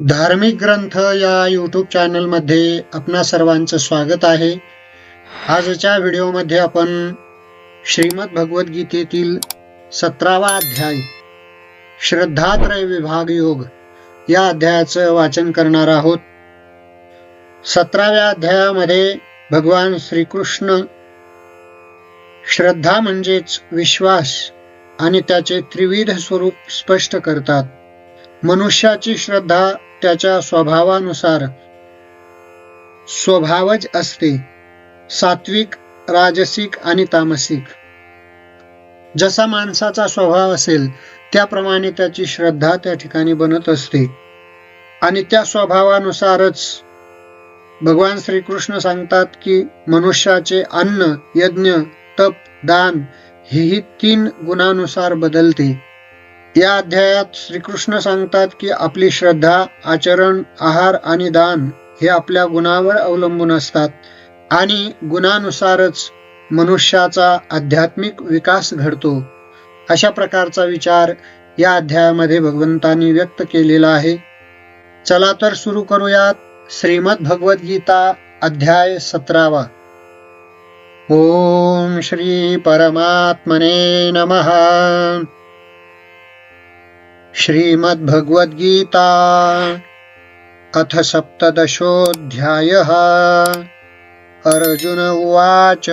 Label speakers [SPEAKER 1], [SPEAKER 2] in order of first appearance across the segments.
[SPEAKER 1] धार्मिक ग्रंथ या यूट्यूब चॅनलमध्ये आपणा सर्वांचं स्वागत आहे. आजच्या व्हिडिओमध्ये आपण श्रीमद भगवद्गीतेतील सतरावा अध्याय श्रद्धात्रय विभाग योग या अध्यायाचं वाचन करणार आहोत. सतराव्या अध्यायामध्ये भगवान श्रीकृष्ण श्रद्धा म्हणजेच विश्वास आणि त्याचे त्रिविध स्वरूप स्पष्ट करतात. मनुष्याची श्रद्धा त्याच्या स्वभावानुसार. स्वभावज असते. सात्विक राजसिक आणि तामसिक. जसा माणसाचा स्वभाव असेल त्याप्रमाणे त्याची श्रद्धा त्या ठिकाणी बनत असते. आणि त्या स्वभावानुसारच भगवान श्रीकृष्ण सांगतात की मनुष्याचे अन्न यज्ञ तप दान ही तीन गुणानुसार बदलते. या अध्यायात श्रीकृष्ण सांगतात की आपली श्रद्धा आचरण आहार आणि दान हे आपल्या गुणावर अवलंबून असतात आणि गुणानुसारच मनुष्याचा आध्यात्मिक विकास घडतो. अशा प्रकारचा विचार या अध्यायामध्ये भगवंतांनी व्यक्त केलेला आहे. चला तर सुरू करूयात श्रीमद भगवद्गीता अध्याय सतरावा. ओम श्री परमात्मने नमः. श्रीमद्भगवद्गीता अथ सप्तदशोऽध्यायः। अर्जुन उवाच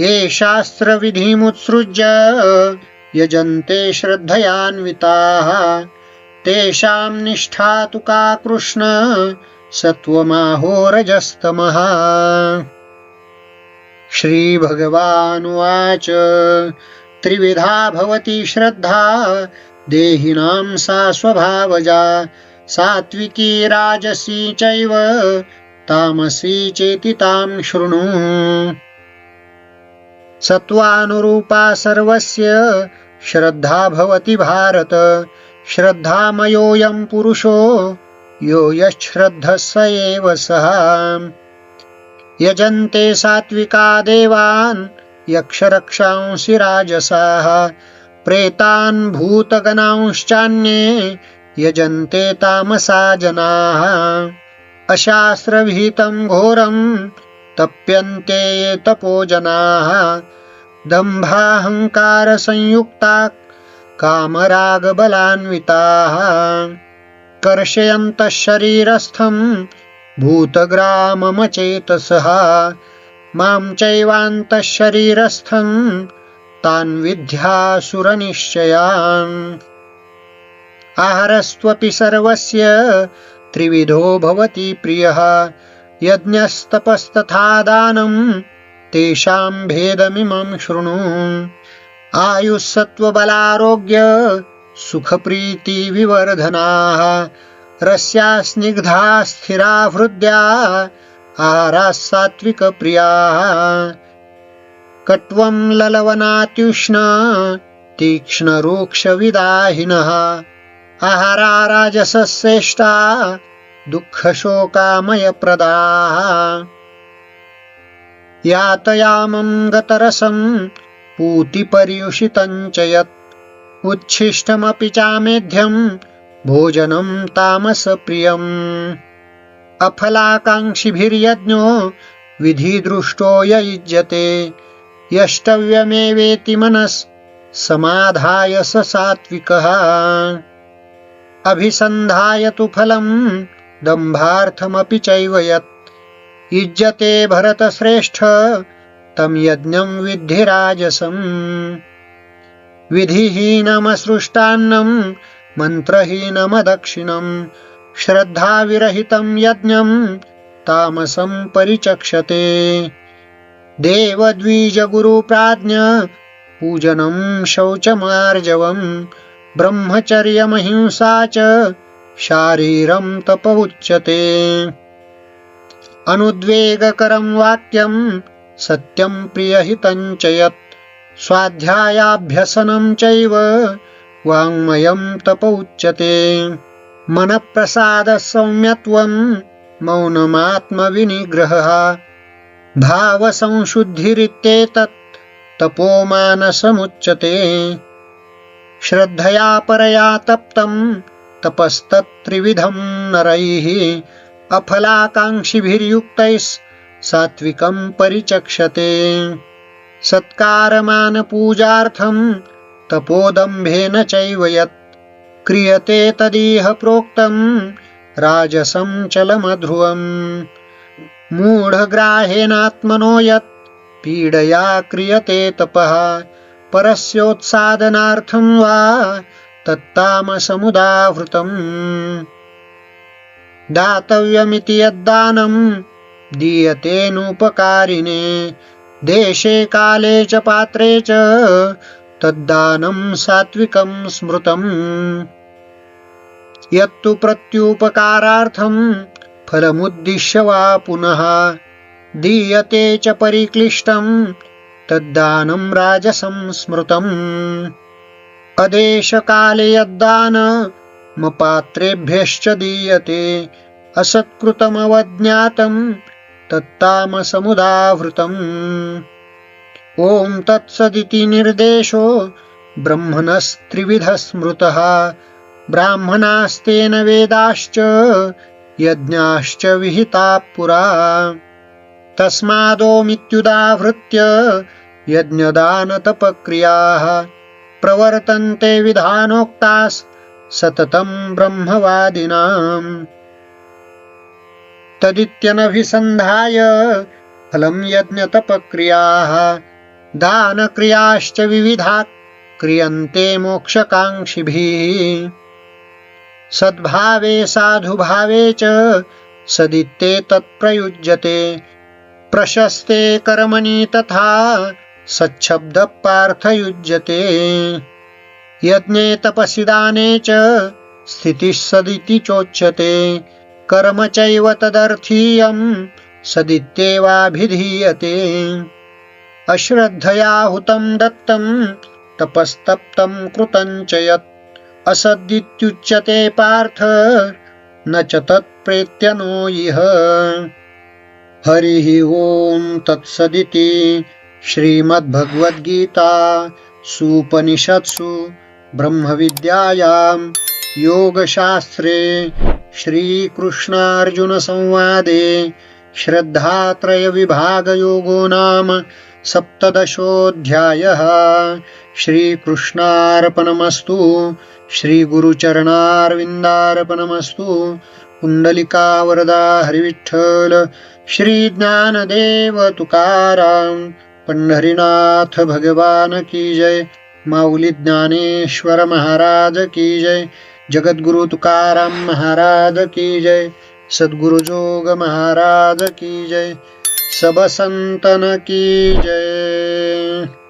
[SPEAKER 1] ये शास्त्रविधिमुत्सृज्य यजन्ते श्रद्धयान्विताः। तेषां निष्ठा तु का कृष्ण सत्त्वमाहोरजस्तमः श्रीभगवानुवाच त्रिविधा भवति श्रद्धा देहिनां सा स्वभावजा सात्विकी राजसी चैव तामसी चेति तां शृणु। सत्वानुरूपा सर्वस्य श्रद्धा भवति भारत श्रद्धामयोऽयं पुरुषो यो यश्रद्ध स एव सः। यजन्ते सात्विका देवान् यक्षरक्षांसि राजसाः। प्रेतान् भूतगणांश्चान्ये यजन्ते तामसा जनाः। अशास्त्रविहितं घोरं तप्यन्ते ये तपोजनाः दम्भाहङ्कारसंयुक्ता कामरागबलान्विताः। कर्षयन्तः शरीरस्थं भूतग्राममचेतसः। मां चैवान्तःशरीरस्थं तान् विद्यासुरनिश्चयान्। आहारस्त्वपि सर्वस्य त्रिविधो भवति प्रियः। यज्ञस्तपस्तथा दानं तेषां भेदमिमं शृणु। आयुस्सत्त्वबलारोग्य सुखप्रीतिविवर्धनाः। रस्या स्निग्धा स्थिरा हृद्या आहाराः सात्विकप्रियाः कट्वं ललवनात्युष्ण तीक्ष्णरूक्षविदाहिनः। आहारा राजसश्रेष्ठा दुःखशोकामयप्रदाः। यातयामं गतरसं पूतिपर्युषितं च यत् उच्छिष्टमपि चामेध्यं भोजनं तामसप्रियम् अफलाकाङ्क्षिभिर्यज्ञो विधिदृष्टो य युज्यते। यष्टव्यमेवेति मनस् समाधाय स सात्विकः। अभिसन्धाय तु फलं दम्भार्थमपि चैव यत्। युज्यते भरतश्रेष्ठ तं यज्ञं विद्धि राजसम् विधिहीनमसृष्टान्नं मन्त्रहीनमदक्षिणम्। श्रद्धाविरहितं यज्ञं तामसं परिचक्षते। देवद्विजगुरुप्राज्ञ पूजनं शौचमार्जवं ब्रह्मचर्यमहिंसा च शारीरं तप उच्यते अनुद्वेगकरं वाक्यं सत्यं प्रियहितं च यत् स्वाध्यायाभ्यसनं चैव वाङ्मयं तप उच्यते मनप्रसादसौम्यत्वं मौनमात्मविनिग्रहः। भावसंशुद्धिरित्येतत् तपोमानसमुच्यते। श्रद्धया परया तप्तं तपस्तत्त्रिविधं नरैः। अफलाकाङ्क्षिभिर्युक्तैः सात्विकं परिचक्षते। सत्कारमानपूजार्थं तपोदम्भेन चैव यत् क्रियते तदीह प्रोक्तं राजसं चलमध्रुवम्। मूढग्राहेनात्मनो यत् पीडया क्रियते तपः। परस्योत्सादनार्थं वा तत्तामसमुदाहृतम् दातव्यमिति यद्दानं दीयतेनुपकारिणे देशे काले च पात्रे च तद्दानं सात्विकं स्मृतम्। यत्तु प्रत्युपकारार्थं फलमुद्दिश्य वा पुनः। दीयते च परिक्लिष्टं तद्दानं राजसं स्मृतम्। अदेशकाले यद्दानमपात्रेभ्यश्च दीयते। असत्कृतमवज्ञातं तत्तामसमुदाहृतम् ओम तत्सदिति निर्देशो ब्रह्मणस्त्रिविध स्मृतः ब्राह्मणास्तेन वेदाश्च यज्ञाश्च विहिता पुरा। तस्मादोमित्युदाहृत्य यज्ञदानतपक्रियाः प्रवर्तन्ते विधानोक्तास् सततं ब्रह्मवादिनाम्। तदित्यनभिसन्धाय फलं यज्ञतपक्रियाः दानक्रियाश्च विविधा क्रियन्ते मोक्षकाङ्क्षिभिः। सद्भावे साधुभावे च सदित्ते तत्प्रयुज्यते। प्रशस्ते कर्मणि तथा सच्छब्दपार्थयुज्यते। यज्ञे तपसि दाने च स्थितिः सदिति चोच्यते। कर्म चैव तदर्थीयं सदित्येवाभिधीयते। अश्रद्धया हुतं दत्तं तपस्तप्तं कृतं च यत् असदित्युच्यते पार्थ न च तत्प्रेत्यनो इह। हरिः ॐ तत्सदिति श्रीमद्भगवद्गीता सुपनिषत्सु ब्रह्मविद्यायां योगशास्त्रे श्रीकृष्णार्जुनसंवादे श्रद्धात्रयविभागयोगो नाम सप्तदशोऽध्यायः। श्रीकृष्णार्पणमस्तु। श्रीगुरुचरणार्विन्दार्पणमस्तु। कुण्डलिकावरदा हरिविठ्ठल श्रीज्ञानदेव तुकाराम पंढरीनाथ भगवान की जय। माऊली ज्ञानेश्वर महाराज की जय। जगद्गुरु तुकाराम महाराज की जय। सद्गुरुजोग महाराज की जय। सब संतन की जय।